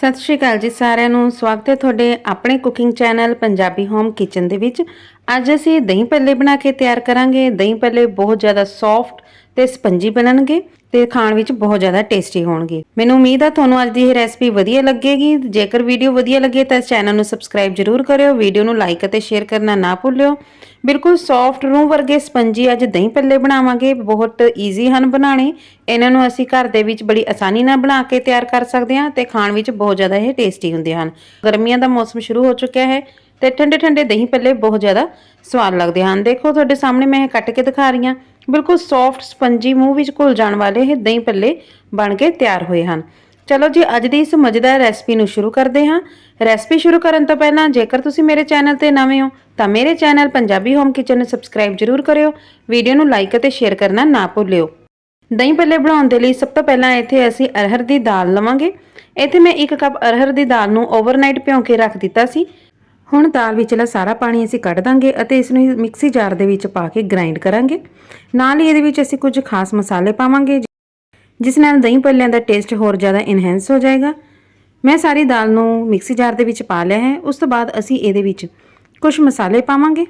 ਸਤਿ ਸ਼੍ਰੀ ਅਕਾਲ ਜੀ ਸਾਰਿਆਂ ਨੂੰ। ਸਵਾਗਤ ਹੈ ਤੁਹਾਡੇ ਆਪਣੇ cooking channel Punjabi home kitchen ਦੇ ਵਿੱਚ। ਅੱਜ ਅਸੀਂ ਦਹੀਂ ਭੱਲੇ ਬਣਾ ਕੇ ਤਿਆਰ ਕਰਾਂਗੇ। ਦਹੀਂ ਭੱਲੇ ਬਹੁਤ ਜ਼ਿਆਦਾ ਸੌਫਟ ਤੇ ਸਪੰਜੀ ਬਣਨਗੇ ਤੇ ਖਾਣ ਵਿੱਚ ਬਹੁਤ ਜ਼ਿਆਦਾ ਟੇਸਟੀ ਹੋਣਗੇ। ਮੈਨੂੰ ਉਮੀਦ ਆ ਤੁਹਾਨੂੰ ਅੱਜ ਦੀ ਇਹ ਰੈਸਪੀ ਵਧੀਆ ਲੱਗੇਗੀ। ਜੇਕਰ ਵੀਡੀਓ ਵਧੀਆ ਲੱਗੇ ਤਾਂ ਇਸ ਚੈਨਲ ਨੂੰ ਸਬਸਕ੍ਰਾਈਬ ਜਰੂਰ ਕਰਿਓ। ਵੀਡੀਓ ਨੂੰ ਲਾਈਕ ਅਤੇ ਸ਼ੇਅਰ ਕਰਨਾ ਨਾ ਭੁੱਲਿਓ। ਬਿਲਕੁਲ ਸੌਫਟ ਰੂ ਵਰਗੇ ਸਪੰਜੀ ਅੱਜ ਦਹੀਂ ਪੱਲੇ ਬਣਾਵਾਂਗੇ। ਬਹੁਤ ਈਜ਼ੀ ਹਨ ਬਣਾਉਣੇ। ਇਹਨਾਂ ਨੂੰ ਅਸੀਂ ਘਰ ਦੇ ਵਿੱਚ ਬੜੀ ਆਸਾਨੀ ਨਾਲ ਬਣਾ ਕੇ ਤਿਆਰ ਕਰ ਸਕਦੇ ਹਾਂ ਤੇ ਖਾਣ ਵਿੱਚ ਬਹੁਤ ਜ਼ਿਆਦਾ ਇਹ ਟੇਸਟੀ ਹੁੰਦੇ ਹਨ। ਗਰਮੀਆਂ ਦਾ ਮੌਸਮ ਸ਼ੁਰੂ ਹੋ ਚੁੱਕਿਆ ਹੈ ਤੇ ਠੰਡੇ ਠੰਡੇ ਦਹੀਂ ਪੱਲੇ ਬਹੁਤ ਜ਼ਿਆਦਾ ਸਵਾਦ ਲੱਗਦੇ ਹਨ। ਦੇਖੋ ਤੁਹਾਡੇ ਸਾਹਮਣੇ ਮੈਂ ਇਹ ਕੱਟ ਕੇ ਦਿਖਾ ਰਹੀ ਹਾਂ। ਬਿਲਕੁਲ ਸੌਫਟ ਸਪੰਜੀ ਮੂੰਹ ਵਿੱਚ ਘੁਲ ਜਾਣ ਵਾਲੇ ਇਹ ਦਹੀਂ ਭੱਲੇ ਬਣ ਕੇ ਤਿਆਰ ਹੋਏ ਹਨ। ਚਲੋ ਜੀ, ਅੱਜ ਦੀ ਇਸ ਮਜ਼ੇਦਾਰ ਰੈਸਪੀ ਨੂੰ ਸ਼ੁਰੂ ਕਰਦੇ ਹਾਂ। ਰੈਸਪੀ ਸ਼ੁਰੂ ਕਰਨ ਤੋਂ ਪਹਿਲਾਂ ਜੇਕਰ ਤੁਸੀਂ ਮੇਰੇ ਚੈਨਲ ਤੇ ਨਵੇਂ ਹੋ, ਤਾਂ ਮੇਰੇ ਚੈਨਲ ਪੰਜਾਬੀ ਹੋਮ ਕਿਚਨ ਨੂੰ ਸਬਸਕ੍ਰਾਈਬ ਜਰੂਰ ਕਰਿਓ। ਵੀਡੀਓ ਨੂੰ ਲਾਈਕ ਅਤੇ ਸ਼ੇਅਰ ਕਰਨਾ ਨਾ ਭੁੱਲਿਓ। ਦਹੀਂ ਭੱਲੇ ਬਣਾਉਣ ਦੇ ਲਈ ਸਭ ਤੋਂ ਪਹਿਲਾਂ ਇੱਥੇ ਅਸੀਂ ਅਰਹਰ ਦੀ ਦਾਲ ਲਵਾਂਗੇ। ਇੱਥੇ ਮੈਂ 1 ਕੱਪ ਅਰਹਰ ਦੀ ਦਾਲ ਨੂੰ ਓਵਰਨਾਈਟ ਭਿਉਂ ਕੇ ਰੱਖ ਦਿੱਤਾ ਸੀ। ਹੁਣ ਦਾਲ ਵਿਚਲਾ ਸਾਰਾ ਪਾਣੀ ਅਸੀਂ ਕੱਢ ਦਾਂਗੇ ਅਤੇ ਇਸ ਨੂੰ ਮਿਕਸੀ ਜਾਰ ਦੇ ਵਿੱਚ ਪਾ ਕੇ ਗ੍ਰਾਈਂਡ ਕਰਾਂਗੇ। ਨਾਲ ਹੀ ਇਹਦੇ ਵਿੱਚ ਅਸੀਂ ਕੁਝ ਖਾਸ ਮਸਾਲੇ ਪਾਵਾਂਗੇ, ਜਿਸ ਨਾਲ ਦਹੀਂ ਭੱਲਿਆਂ ਦਾ ਟੇਸਟ ਹੋਰ ਜ਼ਿਆਦਾ ਇਨਹੈਂਸ ਹੋ ਜਾਏਗਾ। ਮੈਂ ਸਾਰੀ ਦਾਲ ਨੂੰ ਮਿਕਸੀ ਜਾਰ ਦੇ ਵਿੱਚ ਪਾ ਲਿਆ ਹੈ। ਉਸ ਤੋਂ ਬਾਅਦ ਅਸੀਂ ਇਹਦੇ ਵਿੱਚ ਕੁਝ ਮਸਾਲੇ ਪਾਵਾਂਗੇ।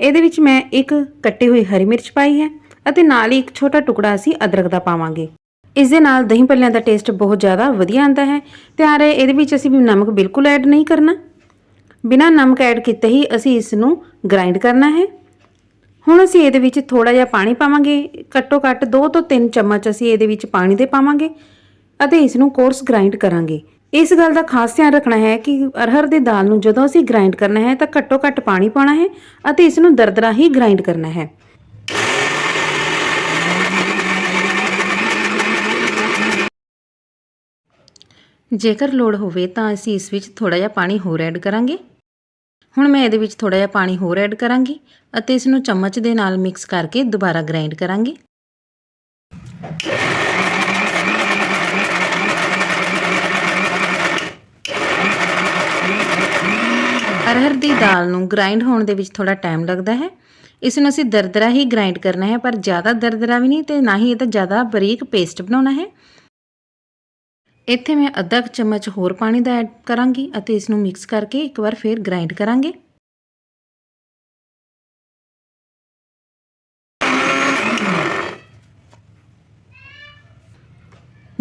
ਇਹਦੇ ਵਿੱਚ ਮੈਂ ਇੱਕ ਕੱਟੀ ਹੋਈ ਹਰੀ ਮਿਰਚ ਪਾਈ ਹੈ ਅਤੇ ਨਾਲ ਹੀ ਇੱਕ ਛੋਟਾ ਟੁਕੜਾ ਅਸੀਂ ਅਦਰਕ ਦਾ ਪਾਵਾਂਗੇ। ਇਸ ਦੇ ਨਾਲ ਦਹੀਂ ਭੱਲਿਆਂ ਦਾ ਟੇਸਟ ਬਹੁਤ ਜ਼ਿਆਦਾ ਵਧੀਆ ਆਉਂਦਾ ਹੈ। ਤੇ ਆਰੇ ਇਹਦੇ ਵਿੱਚ ਅਸੀਂ ਨਮਕ ਬਿਲਕੁਲ ਐਡ ਨਹੀਂ ਕਰਨਾ। ਬਿਨਾਂ ਨਮਕ ਐਡ ਕੀਤੇ ਹੀ ਅਸੀਂ ਇਸ ਨੂੰ ਗ੍ਰਾਈਂਡ ਕਰਨਾ ਹੈ। ਹੁਣ ਅਸੀਂ ਇਹਦੇ ਵਿੱਚ ਥੋੜਾ ਜਿਹਾ ਪਾਣੀ ਪਾਵਾਂਗੇ। ਘੱਟੋ ਘੱਟ 2 ਤੋਂ 3 ਚਮਚ ਅਸੀਂ ਇਹਦੇ ਵਿੱਚ ਪਾਣੀ ਦੇ ਪਾਵਾਂਗੇ ਅਤੇ ਇਸ ਨੂੰ ਕੋਰਸ ਗ੍ਰਾਈਂਡ ਕਰਾਂਗੇ। ਇਸ ਗੱਲ ਦਾ ਖਾਸ ਧਿਆਨ ਰੱਖਣਾ ਹੈ ਕਿ ਅਰਹਰ ਦੀ ਦਾਲ ਨੂੰ ਜਦੋਂ ਅਸੀਂ ਗ੍ਰਾਈਂਡ ਕਰਨਾ ਹੈ ਤਾਂ ਘੱਟੋ ਘੱਟ ਪਾਣੀ ਪਾਉਣਾ ਹੈ ਅਤੇ ਇਸ ਨੂੰ ਦਰਦਰਾ ਹੀ ਗ੍ਰਾਈਂਡ ਕਰਨਾ ਹੈ। ਜੇਕਰ ਲੋੜ ਹੋਵੇ ਤਾਂ ਅਸੀਂ ਇਸ ਵਿੱਚ ਥੋੜਾ ਜਿਹਾ ਪਾਣੀ ਹੋਰ ਐਡ ਕਰਾਂਗੇ। ਹੁਣ ਮੈਂ ਇਹਦੇ ਵਿੱਚ ਥੋੜਾ ਜਿਹਾ ਪਾਣੀ ਹੋਰ ਐਡ ਕਰਾਂਗੀ ਅਤੇ ਇਸ ਨੂੰ ਚਮਚ ਦੇ ਨਾਲ ਮਿਕਸ ਕਰਕੇ ਦੁਬਾਰਾ ਗ੍ਰਾਈਂਡ ਕਰਾਂਗੇ। ਅਰਹਰ ਦੀ ਦਾਲ ਨੂੰ ਗ੍ਰਾਈਂਡ ਹੋਣ ਦੇ ਵਿੱਚ ਥੋੜਾ ਟਾਈਮ ਲੱਗਦਾ ਹੈ। ਇਸ ਨੂੰ ਅਸੀਂ ਦਰਦਰਾ ਹੀ ਗ੍ਰਾਈਂਡ ਕਰਨਾ ਹੈ, ਪਰ ਜ਼ਿਆਦਾ ਦਰਦਰਾ ਵੀ ਨਹੀਂ ਤੇ ਨਾ ਹੀ ਇਹ ਤਾਂ ਜ਼ਿਆਦਾ ਬਰੀਕ ਪੇਸਟ ਬਣਾਉਣਾ ਹੈ। ਇੱਥੇ ਮੈਂ ਅੱਧਾ ਕੁ ਚਮਚ ਹੋਰ ਪਾਣੀ ਦਾ ਐਡ ਕਰਾਂਗੀ ਅਤੇ ਇਸ ਨੂੰ ਮਿਕਸ ਕਰਕੇ ਇੱਕ ਵਾਰ ਫੇਰ ਗ੍ਰਾਈਂਡ ਕਰਾਂਗੇ।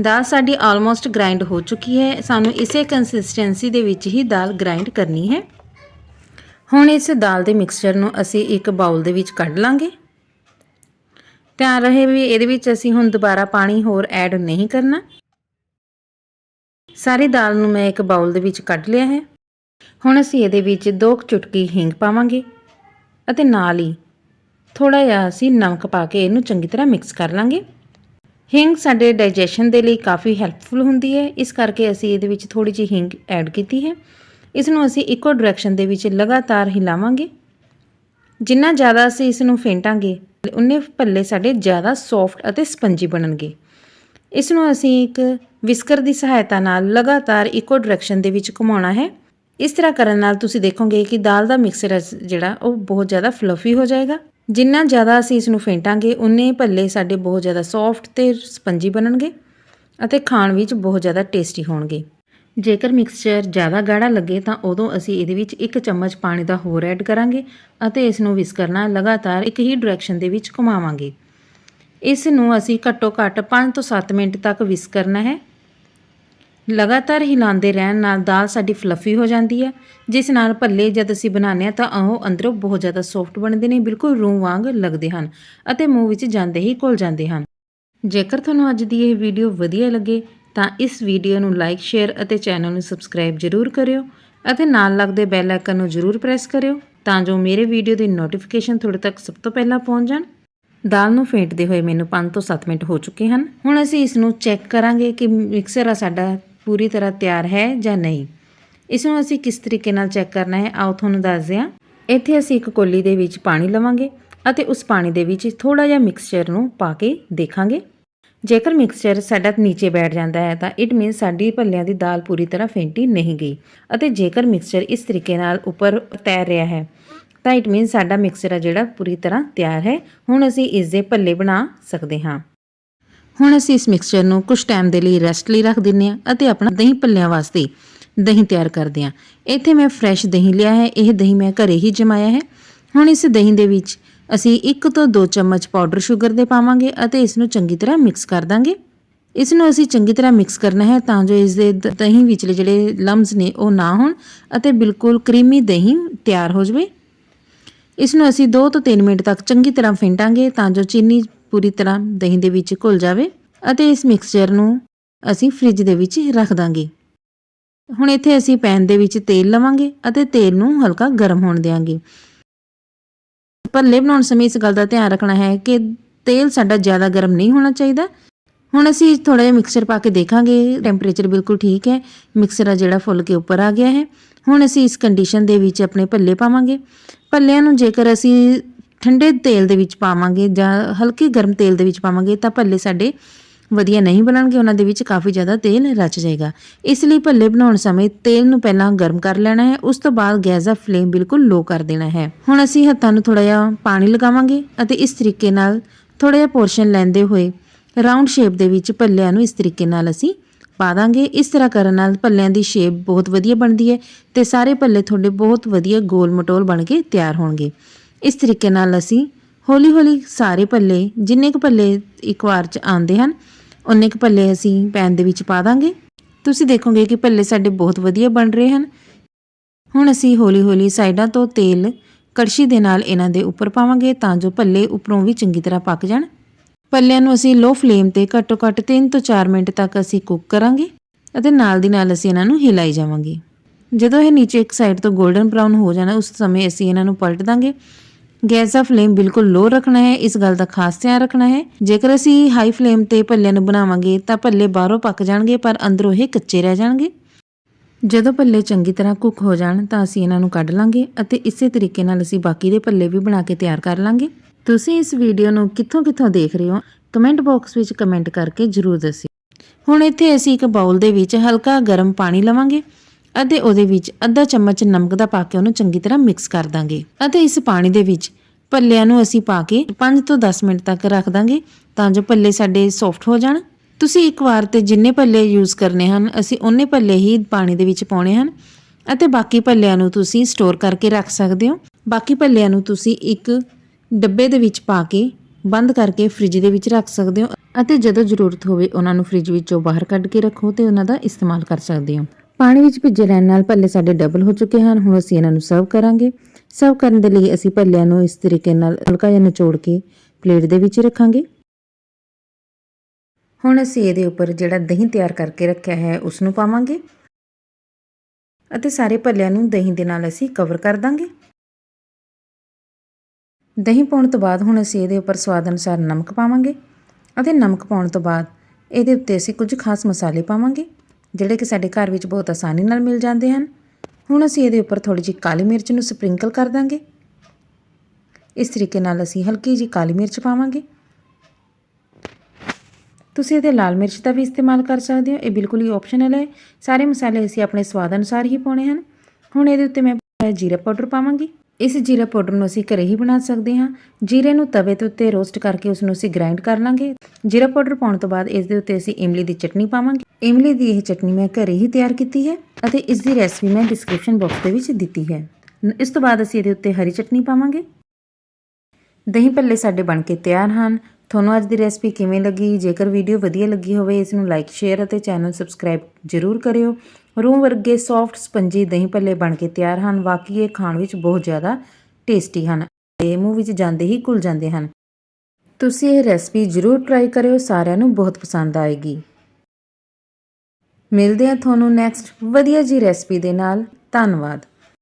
ਦਾਲ ਸਾਡੀ ਆਲਮੋਸਟ ਗ੍ਰਾਈਂਡ ਹੋ ਚੁੱਕੀ ਹੈ। ਸਾਨੂੰ ਇਸੇ ਕੰਸਿਸਟੈਂਸੀ ਦੇ ਵਿੱਚ ਹੀ ਦਾਲ ਗ੍ਰਾਈਂਡ ਕਰਨੀ ਹੈ। ਹੁਣ ਇਸ ਦਾਲ ਦੇ ਮਿਕਸਚਰ ਨੂੰ ਅਸੀਂ ਇੱਕ ਬਾਉਲ ਦੇ ਵਿੱਚ ਕੱਢ ਲਾਂਗੇ। ਧਿਆਨ ਰਹੇ ਵੀ ਇਹਦੇ ਵਿੱਚ ਅਸੀਂ ਹੁਣ ਦੁਬਾਰਾ ਪਾਣੀ ਹੋਰ ਐਡ ਨਹੀਂ ਕਰਨਾ। ਸਾਰੀ ਦਾਲ ਨੂੰ ਮੈਂ ਇੱਕ ਬਾਉਲ ਦੇ ਵਿੱਚ ਕੱਢ ਲਿਆ ਹੈ। ਹੁਣ ਅਸੀਂ ਇਹਦੇ ਵਿੱਚ ਦੋ ਚੁਟਕੀ ਹਿੰਗ ਪਾਵਾਂਗੇ ਅਤੇ ਨਾਲ ਹੀ ਥੋੜਾ ਜਿਹਾ ਅਸੀਂ ਨਮਕ ਪਾ ਕੇ ਇਹਨੂੰ ਚੰਗੀ ਤਰ੍ਹਾਂ ਮਿਕਸ ਕਰ ਲਾਂਗੇ। ਹਿੰਗ ਸਾਡੇ ਡਾਈਜੈਸ਼ਨ ਦੇ ਲਈ ਕਾਫੀ ਹੈਲਪਫੁਲ ਹੁੰਦੀ ਹੈ। ਇਸ ਕਰਕੇ ਅਸੀਂ ਇਹਦੇ ਵਿੱਚ ਥੋੜੀ ਜਿਹੀ ਹਿੰਗ ਐਡ ਕੀਤੀ ਹੈ। ਇਸ ਨੂੰ ਅਸੀਂ ਇੱਕੋ ਡਾਇਰੈਕਸ਼ਨ ਦੇ ਵਿੱਚ ਲਗਾਤਾਰ ਹਿਲਾਵਾਂਗੇ। ਜਿੰਨਾ ਜ਼ਿਆਦਾ ਅਸੀਂ ਇਸ ਨੂੰ ਫੇਂਟਾਂਗੇ, ਉਨੇ ਭੱਲੇ ਸਾਡੇ ਜ਼ਿਆਦਾ ਸੌਫਟ ਅਤੇ ਸਪੰਜੀ ਬਣਨਗੇ। ਇਸ ਨੂੰ ਅਸੀਂ ਇੱਕ ਵਿਸਕਰ ਦੀ ਸਹਾਇਤਾ ਨਾਲ ਲਗਾਤਾਰ ਇੱਕੋ ਡਾਇਰੈਕਸ਼ਨ ਦੇ ਵਿੱਚ ਘੁਮਾਉਣਾ ਹੈ। ਇਸ ਤਰ੍ਹਾਂ ਕਰਨ ਨਾਲ ਤੁਸੀਂ ਦੇਖੋਗੇ ਕਿ ਦਾਲ ਦਾ ਮਿਕਸਚਰ ਜਿਹੜਾ, ਉਹ ਬਹੁਤ ਜ਼ਿਆਦਾ ਫਲਫੀ ਹੋ ਜਾਏਗਾ। ਜਿੰਨਾ ਜ਼ਿਆਦਾ ਅਸੀਂ ਇਸ ਨੂੰ ਫੇਂਟਾਂਗੇ, ਉਨੇ ਭੱਲੇ ਸਾਡੇ ਬਹੁਤ ਜ਼ਿਆਦਾ ਸੌਫਟ ਤੇ ਸਪੰਜੀ ਬਣਨਗੇ ਅਤੇ ਖਾਣ ਵਿੱਚ ਬਹੁਤ ਜ਼ਿਆਦਾ ਟੇਸਟੀ ਹੋਣਗੇ। ਜੇਕਰ ਮਿਕਸਚਰ ਜ਼ਿਆਦਾ ਗਾੜਾ ਲੱਗੇ, ਤਾਂ ਉਦੋਂ ਅਸੀਂ ਇਹਦੇ ਵਿੱਚ ਇੱਕ ਚਮਚ ਪਾਣੀ ਦਾ ਹੋਰ ਐਡ ਕਰਾਂਗੇ ਅਤੇ ਇਸ ਨੂੰ ਵਿਸਕਰ ਨਾਲ ਲਗਾਤਾਰ ਇੱਕ ਹੀ ਡਾਇਰੈਕਸ਼ਨ ਦੇ ਵਿੱਚ ਘੁਮਾਵਾਂਗੇ। ਇਸ ਨੂੰ ਅਸੀਂ ਘੱਟੋ ਘੱਟ 5 ਤੋਂ 7 ਮਿੰਟ ਤੱਕ ਵਿਸ ਕਰਨਾ ਹੈ। ਲਗਾਤਾਰ ਹਿਲਾਉਂਦੇ ਰਹਿਣ ਨਾਲ ਦਾਲ ਸਾਡੀ ਫਲਫੀ ਹੋ ਜਾਂਦੀ ਹੈ। ਜਿਸ ਨਾਲ ਭੱਲੇ ਜਦ ਅਸੀਂ ਬਣਾਉਂਦੇ ਹਾਂ ਤਾਂ ਉਹ ਅੰਦਰੋਂ ਬਹੁਤ ਜ਼ਿਆਦਾ ਸੌਫਟ ਬਣਦੇ ਨੇ, ਬਿਲਕੁਲ ਰੂਹ ਵਾਂਗ ਲੱਗਦੇ ਹਨ ਅਤੇ ਮੂੰਹ ਵਿੱਚ ਜਾਂਦੇ ਹੀ ਘੁਲ ਜਾਂਦੇ ਹਨ। ਜੇਕਰ ਤੁਹਾਨੂੰ ਅੱਜ ਦੀ ਇਹ ਵੀਡੀਓ ਵਧੀਆ ਲੱਗੇ ਤਾਂ ਇਸ ਵੀਡੀਓ ਨੂੰ ਲਾਈਕ ਸ਼ੇਅਰ ਅਤੇ ਚੈਨਲ ਨੂੰ ਸਬਸਕ੍ਰਾਈਬ ਜ਼ਰੂਰ ਕਰਿਓ ਅਤੇ ਨਾਲ ਲੱਗਦੇ ਬੈਲ ਆਈਕਨ ਨੂੰ ਜ਼ਰੂਰ ਪ੍ਰੈਸ ਕਰਿਓ ਤਾਂ ਜੋ ਮੇਰੇ ਵੀਡੀਓ ਦੀ ਨੋਟੀਫਿਕੇਸ਼ਨ ਤੁਹਾਡੇ ਤੱਕ ਸਭ ਤੋਂ ਪਹਿਲਾਂ ਪਹੁੰਚ ਜਾਣ। ਦਾਲ ਨੂੰ ਫੇਂਟਦੇ ਹੋਏ ਮੈਨੂੰ 5 ਤੋਂ 7 ਮਿੰਟ ਹੋ ਚੁੱਕੇ ਹਨ। ਹੁਣ ਅਸੀਂ ਇਸ ਨੂੰ ਚੈੱਕ ਕਰਾਂਗੇ ਕਿ ਮਿਕਸਰ ਆ ਸਾਡਾ ਪੂਰੀ ਤਰ੍ਹਾਂ ਤਿਆਰ ਹੈ ਜਾਂ ਨਹੀਂ। ਇਸ ਨੂੰ ਅਸੀਂ ਕਿਸ ਤਰੀਕੇ ਨਾਲ ਚੈੱਕ ਕਰਨਾ ਹੈ, ਆਓ ਤੁਹਾਨੂੰ ਦੱਸਦੇ ਹਾਂ। ਇੱਥੇ ਅਸੀਂ ਇੱਕ ਕੋਲੀ ਦੇ ਵਿੱਚ ਪਾਣੀ ਲਵਾਂਗੇ ਅਤੇ ਉਸ ਪਾਣੀ ਦੇ ਵਿੱਚ ਥੋੜਾ ਜਿਹਾ ਮਿਕਸਚਰ ਨੂੰ ਪਾ ਕੇ ਦੇਖਾਂਗੇ। ਜੇਕਰ ਮਿਕਸਚਰ ਸਾਡਾ ਨੀਚੇ ਬੈਠ ਜਾਂਦਾ ਹੈ ਤਾਂ ਇਟ ਮੀਨਸ ਸਾਡੀ ਭੱਲਿਆਂ ਦੀ ਦਾਲ ਪੂਰੀ ਤਰ੍ਹਾਂ ਫੇਂਟੀ ਨਹੀਂ ਗਈ ਅਤੇ ਜੇਕਰ ਮਿਕਸਚਰ ਇਸ ਤਰੀਕੇ ਨਾਲ ਉੱਪਰ ਤੈਰ ਰਿਹਾ ਹੈ ਤਾਂ ਇਟ ਮੀਨਸ ਸਾਡਾ ਮਿਕਸਚਰ ਆ ਜਿਹੜਾ ਪੂਰੀ ਤਰ੍ਹਾਂ ਤਿਆਰ ਹੈ। ਹੁਣ ਅਸੀਂ ਇਸ ਦੇ ਭੱਲੇ ਬਣਾ ਸਕਦੇ ਹਾਂ। ਹੁਣ ਅਸੀਂ ਇਸ ਮਿਕਸਚਰ ਨੂੰ ਕੁਝ ਟਾਈਮ ਦੇ ਲਈ ਰੈਸਟ ਲਈ ਰੱਖ ਦਿੰਨੇ ਆ ਅਤੇ ਆਪਣਾ ਦਹੀਂ ਭੱਲਿਆਂ ਵਾਸਤੇ ਦਹੀਂ ਤਿਆਰ ਕਰਦੇ ਆ ਇੱਥੇ ਮੈਂ ਫਰੈਸ਼ ਦਹੀਂ ਲਿਆ ਹੈ। ਇਹ ਦਹੀਂ ਮੈਂ ਘਰੇ ਹੀ ਜਮਾਇਆ ਹੈ। ਹੁਣ ਇਸ ਦਹੀਂ ਦੇ ਵਿੱਚ ਅਸੀਂ 1 ਤੋਂ 2 ਚਮਚ ਪਾਊਡਰ ਸ਼ੂਗਰ ਦੇ ਪਾਵਾਂਗੇ ਅਤੇ ਇਸ ਨੂੰ ਚੰਗੀ ਤਰ੍ਹਾਂ ਮਿਕਸ ਕਰ ਦਾਂਗੇ। ਇਸ ਨੂੰ ਅਸੀਂ ਚੰਗੀ ਤਰ੍ਹਾਂ ਮਿਕਸ ਕਰਨਾ ਹੈ ਤਾਂ ਜੋ ਇਸ ਦੇ, ਦਹੀਂ ਵਿਚਲੇ ਜਿਹੜੇ ਲੰਮਸ ਨੇ ਉਹ ਨਾ ਹੋਣ ਅਤੇ ਬਿਲਕੁਲ ਕਰੀਮੀ ਦਹੀਂ ਤਿਆਰ ਹੋ ਜਾਵੇ। ਇਸ ਨੂੰ ਅਸੀਂ 2 ਤੋਂ 3 ਮਿੰਟ ਤੱਕ ਚੰਗੀ ਤਰ੍ਹਾਂ ਫੇਂਟਾਂਗੇ ਤਾਂ ਜੋ ਚੀਨੀ ਪੂਰੀ ਤਰ੍ਹਾਂ ਦਹੀਂ ਦੇ ਵਿੱਚ ਘੁਲ ਜਾਵੇ ਅਤੇ ਇਸ ਮਿਕਸਚਰ ਨੂੰ ਅਸੀਂ ਫ੍ਰਿਜ ਦੇ ਵਿੱਚ ਰੱਖ ਦਾਂਗੇ। ਹੁਣ ਇੱਥੇ ਅਸੀਂ ਪੈਨ ਦੇ ਵਿੱਚ ਤੇਲ ਲਵਾਂਗੇ ਅਤੇ ਤੇਲ ਨੂੰ ਹਲਕਾ ਗਰਮ ਹੋਣ ਦੇਵਾਂਗੇ ਭੱਲੇ ਬਣਾਉਣ ਸਮੇਂ ਇਸ ਗੱਲ ਦਾ ਧਿਆਨ ਰੱਖਣਾ ਹੈ ਕਿ ਤੇਲ ਸਾਡਾ ਜ਼ਿਆਦਾ ਗਰਮ ਨਹੀਂ ਹੋਣਾ ਚਾਹੀਦਾ। ਹੁਣ ਅਸੀਂ ਥੋੜਾ ਜਿਹਾ ਮਿਕਸਚਰ ਪਾ ਕੇ ਦੇਖਾਂਗੇ। ਟੈਂਪਰੇਚਰ ਬਿਲਕੁਲ ਠੀਕ ਹੈ। ਮਿਕਸਰ ਆ ਜਿਹੜਾ ਫੁੱਲ ਕੇ ਉੱਪਰ ਆ ਗਿਆ ਹੈ। ਹੁਣ ਅਸੀਂ ਇਸ ਕੰਡੀਸ਼ਨ ਦੇ ਵਿੱਚ ਆਪਣੇ ਭੱਲੇ ਪਾਵਾਂਗੇ। ਭੱਲਿਆਂ ਨੂੰ ਜੇਕਰ ਅਸੀਂ ਠੰਡੇ ਤੇਲ ਦੇ ਵਿੱਚ ਪਾਵਾਂਗੇ ਜਾਂ ਹਲਕੇ ਗਰਮ ਤੇਲ ਦੇ ਵਿੱਚ ਪਾਵਾਂਗੇ ਤਾਂ ਭੱਲੇ ਸਾਡੇ ਵਧੀਆ ਨਹੀਂ ਬਣਨਗੇ। ਉਹਨਾਂ ਦੇ ਵਿੱਚ ਕਾਫੀ ਜ਼ਿਆਦਾ ਤੇਲ ਰਚ ਜਾਏਗਾ। ਇਸ ਲਈ ਭੱਲੇ ਬਣਾਉਣ ਸਮੇਂ ਤੇਲ ਨੂੰ ਪਹਿਲਾਂ ਗਰਮ ਕਰ ਲੈਣਾ ਹੈ। ਉਸ ਤੋਂ ਬਾਅਦ ਗੈਸ ਦਾ ਫਲੇਮ ਬਿਲਕੁਲ ਲੋ ਕਰ ਦੇਣਾ ਹੈ। ਹੁਣ ਅਸੀਂ ਹੱਥਾਂ ਨੂੰ ਥੋੜਾ ਜਿਹਾ ਪਾਣੀ ਲਗਾਵਾਂਗੇ ਅਤੇ ਇਸ ਤਰੀਕੇ ਨਾਲ ਥੋੜਾ ਜਿਹਾ ਪੋਰਸ਼ਨ ਲੈਂਦੇ ਹੋਏ ਰਾਉਂਡ ਸ਼ੇਪ ਦੇ ਵਿੱਚ ਭੱਲਿਆਂ ਨੂੰ ਇਸ ਤਰੀਕੇ ਨਾਲ ਅਸੀਂ ਪਾ ਦਾਂਗੇ ਇਸ ਤਰ੍ਹਾਂ ਕਰਨ ਨਾਲ ਭੱਲਿਆਂ ਦੀ ਸ਼ੇਪ ਬਹੁਤ ਵਧੀਆ ਬਣਦੀ ਹੈ ਤੇ ਸਾਰੇ ਭੱਲੇ ਤੁਹਾਡੇ ਬਹੁਤ ਵਧੀਆ ਗੋਲ ਮਟੋਲ ਬਣ ਕੇ ਤਿਆਰ ਹੋਣਗੇ। ਇਸ ਤਰੀਕੇ ਨਾਲ ਅਸੀਂ ਹੌਲੀ-ਹੌਲੀ ਸਾਰੇ ਭੱਲੇ ਜਿੰਨੇ ਕੁ ਭੱਲੇ ਇੱਕ ਵਾਰ ਚ ਆਉਂਦੇ ਹਨ ਉਨੇ ਕੁ ਭੱਲੇ ਅਸੀਂ ਪੈਨ ਦੇ ਵਿੱਚ ਪਾ ਦਾਂਗੇ। ਤੁਸੀਂ ਦੇਖੋਗੇ ਕਿ ਭੱਲੇ ਸਾਡੇ ਬਹੁਤ ਵਧੀਆ ਬਣ ਰਹੇ ਹਨ। ਹੁਣ ਅਸੀਂ ਹੌਲੀ-ਹੌਲੀ ਸਾਈਡਾਂ ਤੋਂ ਤੇਲ ਕੜਛੀ ਦੇ ਨਾਲ ਇਹਨਾਂ ਦੇ ਉੱਪਰ ਪਾਵਾਂਗੇ ਤਾਂ ਜੋ ਭੱਲੇ ਉੱਪਰੋਂ ਵੀ ਚੰਗੀ ਤਰ੍ਹਾਂ ਪੱਕ ਜਾਣ। ਪੱਲਿਆਂ ਨੂੰ ਅਸੀਂ ਲੋ ਫਲੇਮ ਤੇ ਘੱਟੋ ਘੱਟ 3 ਤੋਂ 4 ਮਿੰਟ ਤੱਕ ਅਸੀਂ ਕੁੱਕ ਕਰਾਂਗੇ ਅਤੇ ਨਾਲ ਦੀ ਨਾਲ ਅਸੀਂ ਇਹਨਾਂ ਨੂੰ ਹਿਲਾਈ ਜਾਵਾਂਗੇ। ਜਦੋਂ ਇਹ ਨੀਚੇ ਇੱਕ ਸਾਈਡ ਤੋਂ 골ਡਨ ਬ੍ਰਾਊਨ ਹੋ ਜਾਣਾ, ਉਸ ਸਮੇਂ ਅਸੀਂ ਇਹਨਾਂ ਨੂੰ ਪਲਟ ਦਾਂਗੇ। ਗੈਸ ਦਾ ਫਲੇਮ ਬਿਲਕੁਲ ਲੋ ਰੱਖਣਾ ਹੈ, ਇਸ ਗੱਲ ਦਾ ਖਾਸ ਧਿਆਨ ਰੱਖਣਾ ਹੈ। ਜੇਕਰ ਅਸੀਂ ਹਾਈ ਫਲੇਮ ਤੇ ਭੱਲਿਆਂ ਨੂੰ ਬਣਾਵਾਂਗੇ, ਤਾਂ ਭੱਲੇ ਬਾਹਰੋਂ ਪੱਕ ਜਾਣਗੇ, ਪਰ ਅੰਦਰੋਂ ਇਹ ਕੱਚੇ ਰਹਿ ਜਾਣਗੇ। ਜਦੋਂ ਭੱਲੇ ਚੰਗੀ ਤਰ੍ਹਾਂ ਕੁੱਕ ਹੋ ਜਾਣ, ਤਾਂ ਅਸੀਂ ਇਹਨਾਂ ਨੂੰ ਕੱਢ ਲਾਂਗੇ ਅਤੇ ਇਸੇ ਤਰੀਕੇ ਨਾਲ ਅਸੀਂ ਬਾਕੀ ਦੇ ਭੱਲੇ ਵੀ ਬਣਾ ਕੇ ਤਿਆਰ ਕਰ ਲਾਂਗੇ। ਤੁਸੀਂ ਇਸ ਵੀਡੀਓ ਨੂੰ ਕਿੱਥੋਂ ਕਿੱਥੋਂ ਦੇਖ ਰਹੇ ਹੋ? ਕਮੈਂਟ ਬਾਕਸ ਵਿੱਚ ਕਮੈਂਟ ਕਰਕੇ ਜਰੂਰ ਦੱਸਿਓ। ਹੁਣ ਇੱਥੇ ਅਸੀਂ ਇੱਕ ਬਾਉਲ ਦੇ ਵਿੱਚ ਹਲਕਾ ਗਰਮ ਪਾਣੀ ਲਵਾਂਗੇ ਅਤੇ ਉਹਦੇ ਵਿੱਚ ਅੱਧਾ ਚਮਚ ਨਮਕ ਦਾ ਪਾ ਕੇ ਉਹਨੂੰ ਚੰਗੀ ਤਰ੍ਹਾਂ ਮਿਕਸ ਕਰ ਦਾਂਗੇ ਅਤੇ ਇਸ ਪਾਣੀ ਦੇ ਵਿੱਚ ਭੱਲਿਆਂ ਨੂੰ ਅਸੀਂ ਪਾ ਕੇ 5 ਤੋਂ 10 ਮਿੰਟ ਤੱਕ ਰੱਖ ਦਾਂਗੇ ਤਾਂ ਜੋ ਭੱਲੇ ਸਾਡੇ ਸੌਫਟ ਹੋ ਜਾਣ। ਤੁਸੀਂ ਇੱਕ ਵਾਰ ਤੇ ਜਿੰਨੇ ਭੱਲੇ ਯੂਜ਼ ਕਰਨੇ ਹਨ, ਅਸੀਂ ਉਹਨੇ ਭੱਲੇ ਹੀ ਪਾਣੀ ਦੇ ਵਿੱਚ ਪਾਉਣੇ ਹਨ ਅਤੇ ਬਾਕੀ ਭੱਲਿਆਂ ਨੂੰ ਤੁਸੀਂ ਸਟੋਰ ਕਰਕੇ ਰੱਖ ਸਕਦੇ ਹੋ। ਬਾਕੀ ਭੱਲਿਆਂ ਨੂੰ ਤੁਸੀਂ ਇੱਕ ਡੱਬੇ ਦੇ ਵਿੱਚ ਪਾ ਕੇ ਬੰਦ ਕਰਕੇ ਫ੍ਰਿਜ ਦੇ ਵਿੱਚ ਰੱਖ ਸਕਦੇ ਹੋ ਅਤੇ ਜਦੋਂ ਜ਼ਰੂਰਤ ਹੋਵੇ ਉਹਨਾਂ ਨੂੰ ਫ੍ਰਿਜ ਵਿੱਚੋਂ ਬਾਹਰ ਕੱਢ ਕੇ ਰੱਖੋ ਤੇ ਉਹਨਾਂ ਦਾ ਇਸਤੇਮਾਲ ਕਰ ਸਕਦੇ ਹੋ। ਪਾਣੀ ਵਿੱਚ ਭਿੱਜੇ ਰਹਿਣ ਨਾਲ ਭੱਲੇ ਸਾਡੇ ਡਬਲ ਹੋ ਚੁੱਕੇ ਹਨ। ਹੁਣ ਅਸੀਂ ਇਹਨਾਂ ਨੂੰ ਸਰਵ ਕਰਾਂਗੇ। ਸਰਵ ਕਰਨ ਦੇ ਲਈ ਅਸੀਂ ਭੱਲਿਆਂ ਨੂੰ ਇਸ ਤਰੀਕੇ ਨਾਲ ਹਲਕਾ ਜਿਹਾ ਨਿਚੋੜ ਕੇ ਪਲੇਟ ਦੇ ਵਿੱਚ ਰੱਖਾਂਗੇ। ਹੁਣ ਅਸੀਂ ਇਹਦੇ ਉੱਪਰ ਜਿਹੜਾ ਦਹੀਂ ਤਿਆਰ ਕਰਕੇ ਰੱਖਿਆ ਹੈ ਉਸ ਨੂੰ ਪਾਵਾਂਗੇ। ਅਤੇ ਸਾਰੇ ਭੱਲਿਆਂ ਨੂੰ ਦਹੀਂ ਦੇ ਨਾਲ ਅਸੀਂ ਕਵਰ ਕਰ ਦਾਂਗੇ। ਦਹੀਂ ਪਾਉਣ ਤੋਂ ਬਾਅਦ ਹੁਣ ਅਸੀਂ ਇਹਦੇ ਉੱਪਰ ਸਵਾਦ ਅਨੁਸਾਰ ਨਮਕ ਪਾਵਾਂਗੇ ਅਤੇ ਨਮਕ ਪਾਉਣ ਤੋਂ ਬਾਅਦ ਇਹਦੇ ਉੱਤੇ ਅਸੀਂ ਕੁਝ ਖਾਸ ਮਸਾਲੇ ਪਾਵਾਂਗੇ, ਜਿਹੜੇ ਕਿ ਸਾਡੇ ਘਰ ਵਿੱਚ ਬਹੁਤ ਆਸਾਨੀ ਨਾਲ ਮਿਲ ਜਾਂਦੇ ਹਨ। ਹੁਣ ਅਸੀਂ ਇਹਦੇ ਉੱਪਰ ਥੋੜੀ ਜਿਹੀ ਕਾਲੀ ਮਿਰਚ ਨੂੰ ਸਪ੍ਰਿੰਕਲ ਕਰ ਦਾਂਗੇ। ਇਸ ਤਰੀਕੇ ਨਾਲ ਅਸੀਂ ਹਲਕੀ ਜਿਹੀ ਕਾਲੀ ਮਿਰਚ ਪਾਵਾਂਗੇ। ਤੁਸੀਂ ਇਹਦੇ ਲਾਲ ਮਿਰਚ ਦਾ ਵੀ ਇਸਤੇਮਾਲ ਕਰ ਸਕਦੇ ਹੋ। ਇਹ ਬਿਲਕੁਲ ਹੀ ਆਪਸ਼ਨਲ ਹੈ। ਸਾਰੇ ਮਸਾਲੇ ਅਸੀਂ ਆਪਣੇ ਸਵਾਦ ਅਨੁਸਾਰ ਹੀ ਪਾਉਣੇ ਹਨ। ਹੁਣ ਇਹਦੇ ਉੱਤੇ ਮੈਂ ਜੀਰਾ ਪਾਊਡਰ ਪਾਵਾਂਗੀ। ਇਸ ਜੀਰਾ ਪਾਊਡਰ ਨੂੰ ਅਸੀਂ ਘਰੇ ਹੀ ਬਣਾ ਸਕਦੇ ਹਾਂ। ਜੀਰੇ ਨੂੰ ਤਵੇ ਦੇ ਉੱਤੇ ਰੋਸਟ ਕਰਕੇ ਉਸ ਨੂੰ ਅਸੀਂ ਗ੍ਰਾਈਂਡ ਕਰ ਲਾਂਗੇ। ਜੀਰਾ ਪਾਊਡਰ ਪਾਉਣ ਤੋਂ ਬਾਅਦ ਇਸ ਦੇ ਉੱਤੇ ਅਸੀਂ ਇਮਲੀ ਦੀ ਚਟਨੀ ਪਾਵਾਂਗੇ। ਇਮਲੀ ਦੀ ਇਹ ਚਟਨੀ ਮੈਂ ਘਰੇ ਹੀ ਤਿਆਰ ਕੀਤੀ ਹੈ ਅਤੇ ਇਸ ਦੀ ਰੈਸਪੀ ਮੈਂ ਡਿਸਕ੍ਰਿਪਸ਼ਨ ਬਾਕਸ ਦੇ ਵਿੱਚ ਦਿੱਤੀ ਹੈ। ਇਸ ਤੋਂ ਬਾਅਦ ਅਸੀਂ ਇਹਦੇ ਉੱਤੇ ਹਰੀ ਚਟਨੀ ਪਾਵਾਂਗੇ। ਦਹੀਂ ਭੱਲੇ ਸਾਡੇ ਬਣ ਕੇ ਤਿਆਰ ਹਨ। ਤੁਹਾਨੂੰ ਅੱਜ ਦੀ ਰੈਸਪੀ ਕਿਵੇਂ ਲੱਗੀ? ਜੇਕਰ ਵੀਡੀਓ ਵਧੀਆ ਲੱਗੀ ਹੋਵੇ, ਇਸ ਨੂੰ ਲਾਈਕ ਸ਼ੇਅਰ ਅਤੇ ਚੈਨਲ ਸਬਸਕ੍ਰਾਈਬ ਜ਼ਰੂਰ ਕਰਿਓ। ਰੂਮ ਵਰਗੇ ਸੌਫਟ ਸਪੰਜੀ ਦਹੀਂ ਭੱਲੇ ਬਣ ਕੇ ਤਿਆਰ ਹਨ। ਵਾਕਈ ਇਹ ਖਾਣ ਵਿੱਚ ਬਹੁਤ ਜ਼ਿਆਦਾ ਟੇਸਟੀ ਹਨ ਇਹ ਮੂੰਹ ਵਿੱਚ ਜਾਂਦੇ ਹੀ ਘੁਲ ਜਾਂਦੇ ਹਨ। ਤੁਸੀਂ ਇਹ ਰੈਸਪੀ ਜ਼ਰੂਰ ਟਰਾਈ ਕਰਿਓ, ਸਾਰਿਆਂ ਨੂੰ ਬਹੁਤ ਪਸੰਦ ਆਏਗੀ। ਮਿਲਦੇ ਹਾਂ ਤੁਹਾਨੂੰ ਨੈਕਸਟ ਵਧੀਆ ਜੀ ਰੈਸਪੀ ਦੇ ਨਾਲ। ਧੰਨਵਾਦ।